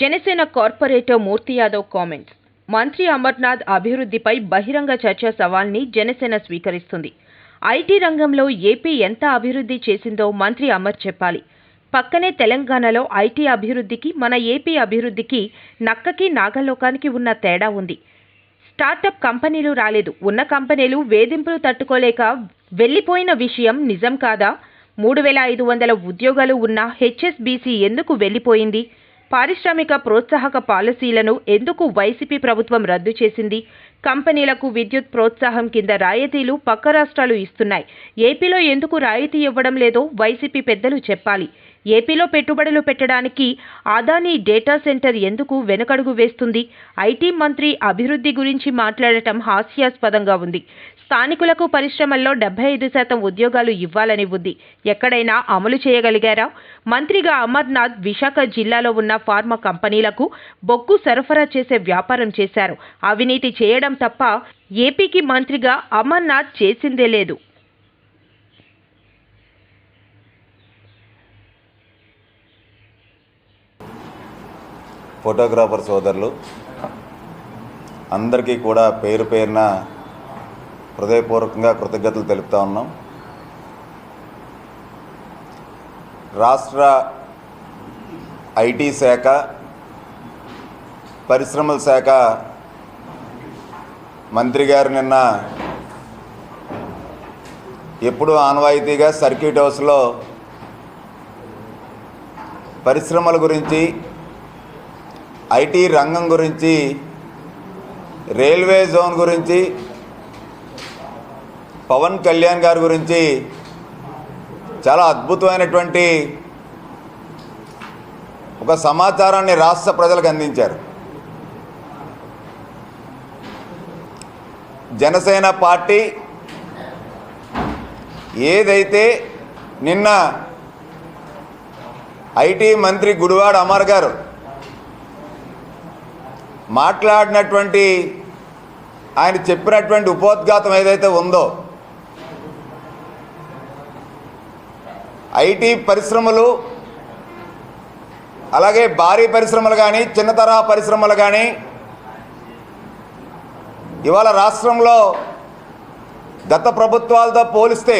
Janasena corporator Murthy Yadav comments. మంత్రి అమర్నాథ్ అభివృద్ధిపై బహిరంగ చర్చ సవాల్ని జనసేన స్వీకరిస్తుంది. ఐటీ రంగంలో ఏపీ ఎంత అభివృద్ధి చేసిందో మంత్రి అమర్ చెప్పాలి. పక్కనే తెలంగాణలో ఐటీ అభివృద్ధికి మన ఏపీ అభివృద్ధికి నక్కకి నాగలోకానికి ఉన్న తేడా ఉంది. స్టార్టప్ కంపెనీలు రాలేదు. ఉన్న కంపెనీలు వేధింపులు తట్టుకోలేక వెళ్ళిపోయిన విషయం నిజం కాదా? మూడు వేల ఐదు వందల ఉద్యోగాలు ఉన్న హెచ్ఎస్బీసీ ఎందుకు వెళ్ళిపోయింది పారిశ్రామిక ప్రోత్సాహక పాలసీలను ఎందుకు వైసీపీ ప్రభుత్వం రద్దు చేసింది? కంపెనీలకు విద్యుత్ ప్రోత్సాహం కింద రాయితీలు పక్క రాష్ట్రాలు ఇస్తున్నాయి. ఏపీలో ఎందుకు రాయితీ ఇవ్వడం లేదో వైసీపీ పెద్దలు చెప్పాలి. ఏపీలో పెట్టుబడులు పెట్టడానికి అదానీ డేటా సెంటర్ ఎందుకు వెనకడుగు వేస్తుంది? ఐటీ మంత్రి అభివృద్ధి గురించి మాట్లాడటం హాస్యాస్పదంగా ఉంది. స్థానికులకు పరిశ్రమల్లో డెబ్బై ఐదు శాతం ఉద్యోగాలు ఇవ్వాలని ఉంది. ఎక్కడైనా అమలు చేయగలిగారా? మంత్రిగా అమర్నాథ్ విశాఖ జిల్లాలో ఉన్న ఫార్మా కంపెనీలకు బొగ్గు సరఫరా చేసే వ్యాపారం చేశారు. అవినీతి చేయడం తప్ప ఏపీకి మంత్రిగా అమర్నాథ్ చేసిందే లేదు. ఫోటోగ్రాఫర్ సోదరులు అందరికీ కూడా పేరు పేరున హృదయపూర్వకంగా కృతజ్ఞతలు తెలుపుతా ఉన్నాం. రాష్ట్ర ఐటీ శాఖ పరిశ్రమల శాఖ మంత్రి గారు నిన్న ఎప్పుడూ ఆనవాయితీగా సర్క్యూట్ హౌస్లో పరిశ్రమల గురించి ఐటీ రంగం గురించి రైల్వే జోన్ గురించి పవన్ కళ్యాణ్ గారి గురించి చాలా అద్భుతమైనటువంటి ఒక సమాచారాన్ని రాష్ట్ర ప్రజలకు అందించారు. జనసేన పార్టీ ఏదైతే నిన్న ఐటీ మంత్రి గుడివాడ అమర్ గారు మాట్లాడినటువంటి ఆయన చెప్పినటువంటి ఉపోద్ఘాతం ఏదైతే ఉందో ఐటీ పరిశ్రమలు అలాగే భారీ పరిశ్రమలు కానీ చిన్న తరహా పరిశ్రమలు కానీ ఇవాళ రాష్ట్రంలో గత ప్రభుత్వాలతో పోలిస్తే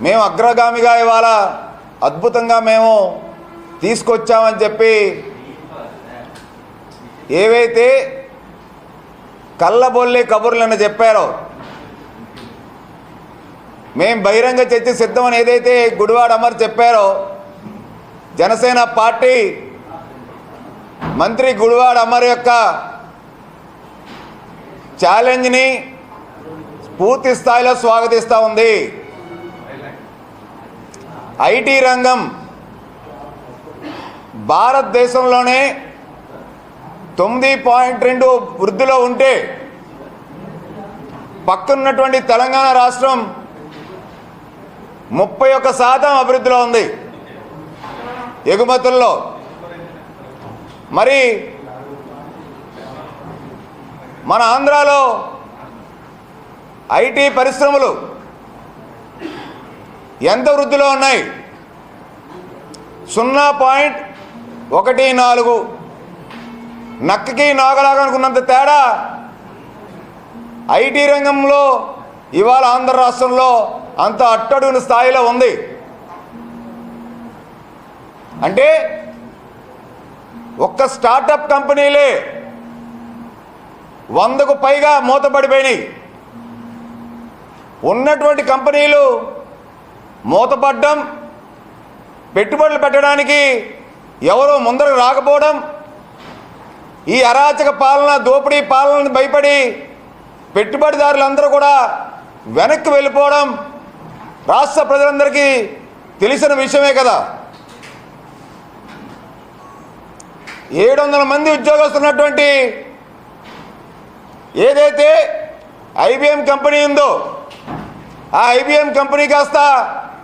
మేము అగ్రగామిగా ఇవాళ అద్భుతంగా మేము తీసుకొచ్చామని చెప్పి ఏవైతే కళ్ళబొల్లి కబుర్లను చెప్పారో మేం బహిరంగ చర్చ సిద్ధమని ఏదైతే గుడివాడ అమర్ చెప్పారో జనసేన పార్టీ మంత్రి గుడివాడ అమర్ యొక్క ఛాలెంజ్ని పూర్తి స్థాయిలో స్వాగతిస్తూ ఉంది. ఐటీ రంగం భారతదేశంలోనే తొమ్మిది పాయింట్ రెండు వృద్ధిలో ఉంటే పక్కనున్నటువంటి తెలంగాణ రాష్ట్రం ముప్పై ఒక్క శాతం అభివృద్ధిలో ఉంది. ఎగుమతుల్లో. మరి మన ఆంధ్రాలో ఐటీ పరిశ్రమలు ఎంత వృద్ధిలో ఉన్నాయి? సున్నా పాయింట్ ఒకటి నాలుగు నక్కకి నాగలాగా అనుకున్నంత తేడా? ఐటీ రంగంలో ఇవాళ ఆంధ్ర రాష్ట్రంలో అంత అట్టడుగున స్థాయిలో ఉంది. అంటే ఒక్క స్టార్టప్ కంపెనీలే వందకు పైగా మూతపడిపోయినాయి. ఉన్నటువంటి కంపెనీలు మూతపడ్డం పెట్టుబడులు పెట్టడానికి ఎవరో ముందరకు రాకపోవడం ఈ అరాచక పాలన దోపిడీ పాలన భయపడి పెట్టుబడిదారులందరూ కూడా వెనక్కి వెళ్ళిపోవడం రాష్ట్ర ప్రజలందరికీ తెలిసిన విషయమే కదా. ఏడు వందల మంది ఉద్యోగస్తున్నటువంటి ఏదైతే ఐబిఎం కంపెనీ ఉందో ఆ ఐబిఎం కంపెనీ కాస్త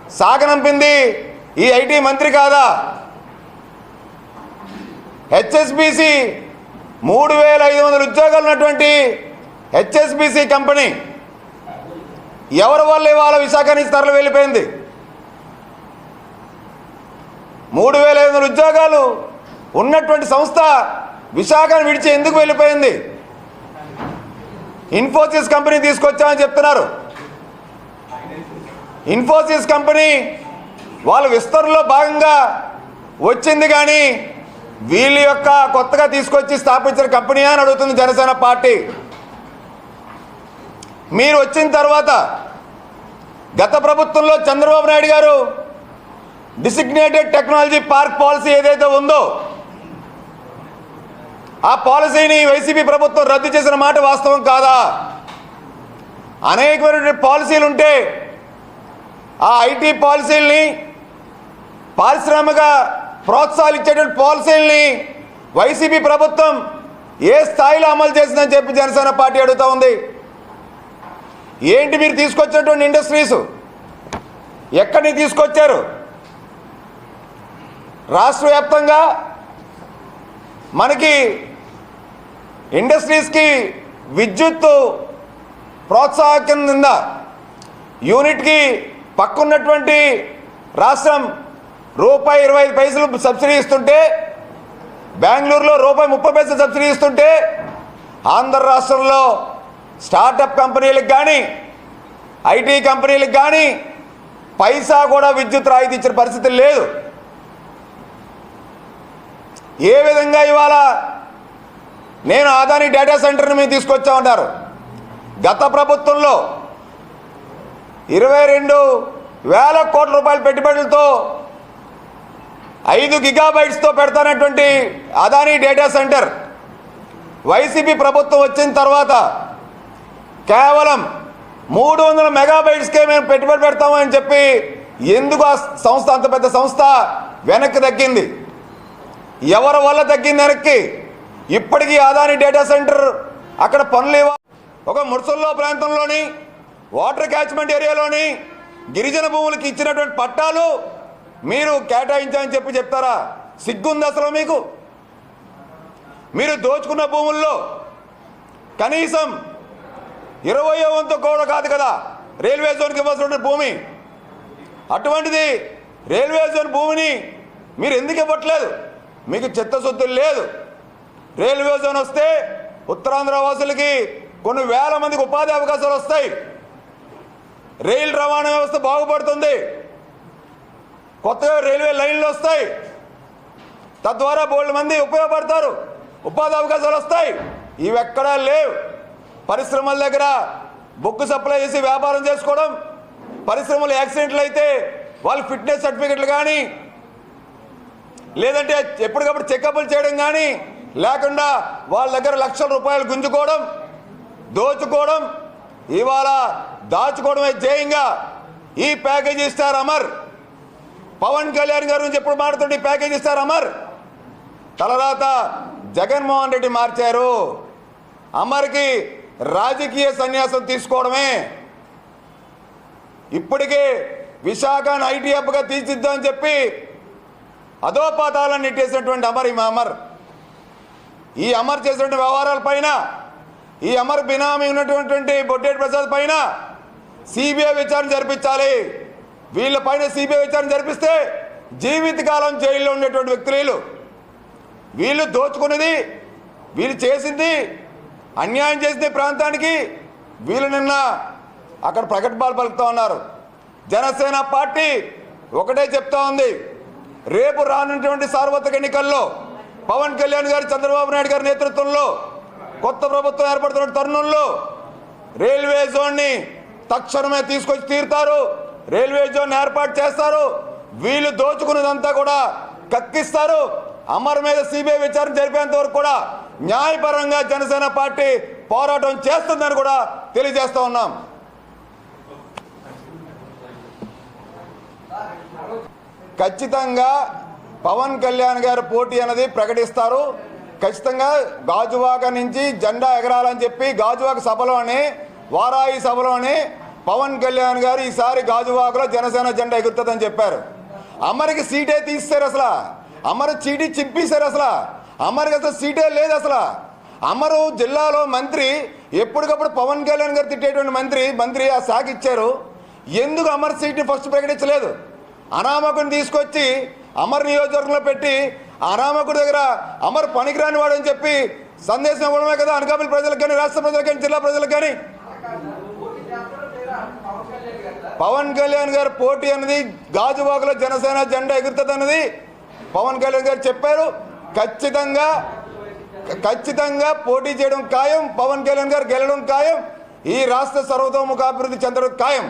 సాగనంపింది ఈ ఐటీ మంత్రి కాదా? హెచ్ఎస్బిసి మూడు వేల ఐదు వందల ఉద్యోగాలు ఉన్నటువంటి హెచ్ఎస్బిసి కంపెనీ. ఎవరి వల్ల ఇవాళ విశాఖ నుంచి తరలి వెళ్ళిపోయింది? మూడు వేల ఐదు వందల ఉద్యోగాలు ఉన్నటువంటి సంస్థ విశాఖను విడిచి ఎందుకు వెళ్ళిపోయింది? ఇన్ఫోసిస్ కంపెనీ తీసుకొచ్చామని చెప్తున్నారు. ఇన్ఫోసిస్ కంపెనీ వాళ్ళ విస్తరణలో భాగంగా వచ్చింది కానీ వీళ్ళ యొక్క కొత్తగా తీసుకొచ్చి స్థాపించిన కంపెనీ అని అడుగుతుంది జనసేన పార్టీ. మీరు వచ్చిన తర్వాత గత ప్రభుత్వంలో చంద్రబాబు నాయుడు గారు డిసిగ్నేటెడ్ టెక్నాలజీ పార్క్ పాలసీ ఏదైతే ఉందో ఆ పాలసీని వైసీపీ ప్రభుత్వం రద్దు చేసిన మాట వాస్తవం కాదా? అనేకమైనటువంటి పాలసీలు ఉంటే ఆ ఐటీ పాలసీల్ని పారిశ్రామిక ప్రోత్సాహాలు ఇచ్చేటువంటి పాలసీల్ని వైసీపీ ప్రభుత్వం ఏ స్థాయిలో అమలు చేసిందని చెప్పి జనసేన పార్టీ అడుగుతూ ఉంది. ఏంటి మీరు తీసుకొచ్చినటువంటి ఇండస్ట్రీస్? ఎక్కడి నుంచి తీసుకొచ్చారు? రాష్ట్ర వ్యాప్తంగా మనకి ఇండస్ట్రీస్కి విద్యుత్ ప్రోత్సాహకం కింద యూనిట్కి పక్కున్నటువంటి రాష్ట్రం రూపాయి ఇరవై ఐదు పైసలు సబ్సిడీ ఇస్తుంటే బెంగళూరులో రూపాయి ముప్పై పైసలు సబ్సిడీ ఇస్తుంటే ఆంధ్ర రాష్ట్రంలో స్టార్టప్ కంపెనీలకు కానీ ఐటీ కంపెనీలకు కానీ పైసా కూడా విద్యుత్ రాయితీ ఇచ్చిన పరిస్థితి లేదు. ఏ విధంగా ఇవాళ నేను ఆదాని డేటా సెంటర్ని మేము తీసుకొచ్చామన్నారు గత ప్రభుత్వంలో ఇరవై రెండు వేల కోట్ల రూపాయల పెట్టుబడులతో ఐదు గిగాబైట్స్తో పెడతానటువంటి అదానీ డేటా సెంటర్. వైసీపీ ప్రభుత్వం వచ్చిన తర్వాత కేవలం మూడు వందల మెగాబైట్స్కే మేము పెట్టుబడి పెడతామని చెప్పి ఎందుకు ఆ సంస్థ అంత పెద్ద సంస్థ వెనక్కి తగ్గింది? ఎవరి వల్ల తగ్గింది వెనక్కి? ఇప్పటికీ అదాని డేటా సెంటర్ అక్కడ పనులు ఒక ముర్సల్లో ప్రాంతంలోని వాటర్ క్యాచ్మెంట్ ఏరియాలోని గిరిజన భూములకి ఇచ్చినటువంటి పట్టాలు మీరు కేటాయించాలని చెప్పి చెప్తారా? సిగ్గుంది అసలు మీకు? మీరు దోచుకున్న భూముల్లో కనీసం ఇరవయో వంతు కూడా కాదు కదా రైల్వే జోన్కి ఇవ్వాల్సిన భూమి. అటువంటిది రైల్వే జోన్ భూమిని మీరు ఎందుకు ఇవ్వట్లేదు? మీకు చిత్తశుద్ధులు లేదు. రైల్వే జోన్ వస్తే ఉత్తరాంధ్ర వాసులకి కొన్ని వేల మందికి ఉపాధి అవకాశాలు వస్తాయి. రైలు రవాణా వ్యవస్థ బాగుపడుతుంది. కొత్తగా రైల్వే లైన్లు వస్తాయి. తద్వారా బోల్డ్ మంది ఉపయోగపడతారు. ఉపాధి అవకాశాలు వస్తాయి. ఇవి ఎక్కడా లేవు. పరిశ్రమల దగ్గర బొక్కు సప్లై చేసి వ్యాపారం చేసుకోవడం పరిశ్రమలు యాక్సిడెంట్లు అయితే వాళ్ళు ఫిట్నెస్ సర్టిఫికెట్లు కానీ లేదంటే ఎప్పటికప్పుడు చెకప్లు చేయడం కానీ లేకుండా వాళ్ళ దగ్గర లక్షల రూపాయలు గుంజుకోవడం దోచుకోవడం ఇవాళ దాచుకోవడమే ధ్యేయంగా ఈ ప్యాకేజీ ఇస్తారు అమర్ పవన్ కళ్యాణ్ గారు ఎప్పుడు మారుతుంటే ప్యాకేజ్ ఇస్తారు అమర్? తలరాత జగన్మోహన్ రెడ్డి మార్చారు. అమర్కి రాజకీయ సన్యాసం తీసుకోవడమే. ఇప్పటికే విశాఖను ఐటీ హబ్గా తీర్చిద్దామని చెప్పి అధోపాతాలను నెట్టేసినటువంటి అమర్ ఈ అమర్. ఈ అమర్ చేసినటువంటి వ్యవహారాల పైన ఈ అమర్ బినామీ ఉన్నటువంటి బొడ్డేటి ప్రసాద్ పైన సిబిఐ విచారణ జరిపించాలి. వీళ్ళ పైన సిబిఐ విచారణ జరిపిస్తే జీవితకాలం జైల్లో ఉండేటువంటి వ్యక్తులు వీళ్ళు. వీళ్ళు దోచుకున్నది వీళ్ళు చేసింది అన్యాయం చేసింది ప్రాంతానికి వీళ్ళు నిన్న అక్కడ ప్రకటనలు పలుకుతూ ఉన్నారు. జనసేన పార్టీ ఒకటే చెప్తా ఉంది. రేపు రానున్నటువంటి సార్వత్రిక ఎన్నికల్లో పవన్ కళ్యాణ్ గారు చంద్రబాబు నాయుడు గారి నేతృత్వంలో కొత్త ప్రభుత్వం ఏర్పడుతున్న తరుణంలో రైల్వే జోన్ని తక్షణమే తీసుకొచ్చి తీరుతారు. రైల్వే జోన్ ఏర్పాటు చేస్తారు. వీళ్ళు దోచుకున్నదంతా కూడా కక్కిస్తారు. అమర్ మీద సిబిఐ విచారణ జరిపేంత వరకు కూడా న్యాయపరంగా జనసేన పార్టీ పోరాటం చేస్తుందని కూడా తెలియజేస్తా ఉన్నాం. ఖచ్చితంగా పవన్ కళ్యాణ్ గారు పోటీ అనేది ప్రకటిస్తారు. ఖచ్చితంగా గాజువాక నుంచి జెండా ఎగరాలని చెప్పి గాజువాక సభలోని వారాయి సభలోని పవన్ కళ్యాణ్ గారు ఈసారి గాజువాకలో జనసేన జెండా ఎగురుతుందని చెప్పారు. అమరికి సీటే తీస్తారు అసలు. అమరు చీటీ చింపేశారు అసలు. అమరికి అసలు సీటే లేదు అసలు. అమరు జిల్లాలో మంత్రి ఎప్పటికప్పుడు పవన్ కళ్యాణ్ గారు తిట్టేటువంటి మంత్రి మంత్రి ఆ శాఖ ఇచ్చారు. ఎందుకు అమర్ సీట్ని ఫస్ట్ ప్రకటించలేదు? అనామకుని తీసుకొచ్చి అమర్ నియోజకవర్గంలో పెట్టి అనామకుడి దగ్గర అమర్ పనికిరాని వాడు అని చెప్పి సందేశం ఇవ్వడమే కదా అనకాపల్లి ప్రజలకు కానీ రాష్ట్ర ప్రజలకు కానీ జిల్లా ప్రజలకు కానీ. పవన్ కళ్యాణ్ గారు పోటీ అనేది గాజువాకలో జనసేన జెండా ఎగురుతుంది అన్నది పవన్ కళ్యాణ్ గారు చెప్పారు. ఖచ్చితంగా ఖచ్చితంగా పోటీ చేయడం ఖాయం పవన్ కళ్యాణ్ గారు గెలడం ఖాయం ఈ రాష్ట్ర సర్వతోముఖాభివృద్ధి చెందడం ఖాయం.